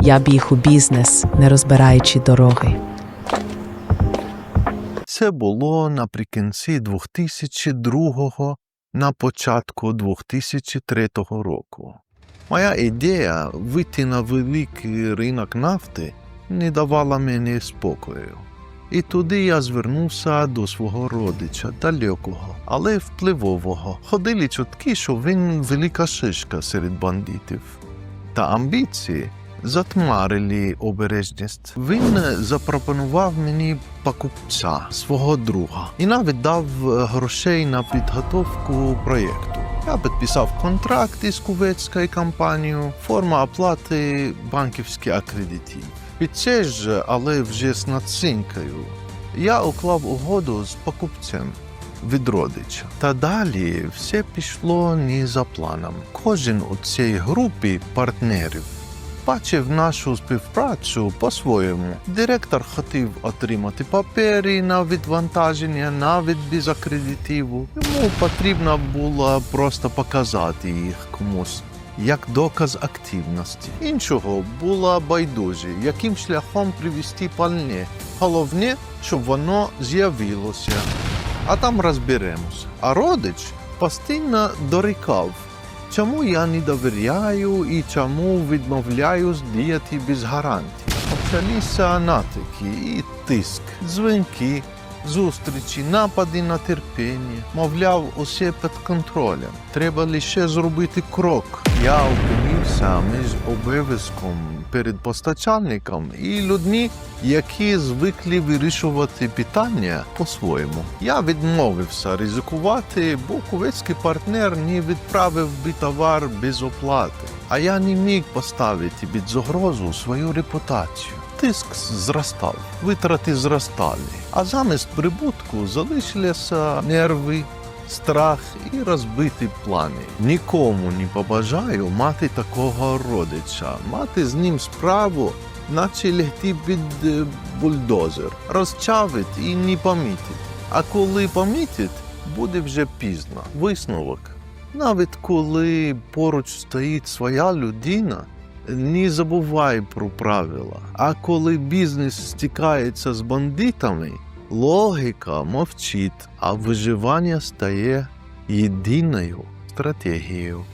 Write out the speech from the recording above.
Я біг у бізнес, не розбираючи дороги. Це було наприкінці 2002 на початку 2003 року. Моя ідея вийти на великий ринок нафти не давала мені спокою. І туди я звернувся до свого родича, далекого, але впливового. Ходили чутки, що він велика шишка серед бандитів. Та амбіції затмарили обережність. Він запропонував мені покупця свого друга і навіть дав е, грошей на підготовку проєкту. Я підписав контракт із кувецькою компанією, форма оплати банківський акредитив. Під це ж, але вже з націнкою, я уклав угоду з покупцем від родича. Та далі все пішло не за планом. Кожен у цій групі партнерів бачив нашу співпрацю по-своєму. Директор хотів отримати папери на відвантаження навіть без акредитиву. Йому потрібно було просто показати їх комусь. Як доказ активності. Іншого було байдуже, яким шляхом привести пальне. Головне, щоб воно з'явилося. А там розберемось. А родич постійно дорікав, чому я не довіряю і чому відмовляюсь діяти без гарантій. Почалися натики і тиск, дзвінки, зустрічі, напади на терпіння. Мовляв, усе під контролем. Треба лише зробити крок. Я опинився між обов'язком перед постачальником і людьми, які звикли вирішувати питання по-своєму. Я відмовився ризикувати, бо кувецький партнер не відправив би товар без оплати. А я не міг поставити під загрозу свою репутацію. Тиск зростав, витрати зростали, а замість прибутку залишилися нерви, страх і розбиті плани. Нікому не побажаю мати такого родича, мати з ним справу, наче лягти під е, бульдозер, розчавить і не помітить. А коли помітить, буде вже пізно. Висновок. Навіть коли поруч стоїть своя людина, не забувай про правила. А коли бізнес стикається з бандитами, логіка мовчить, а виживання стає єдиною стратегією.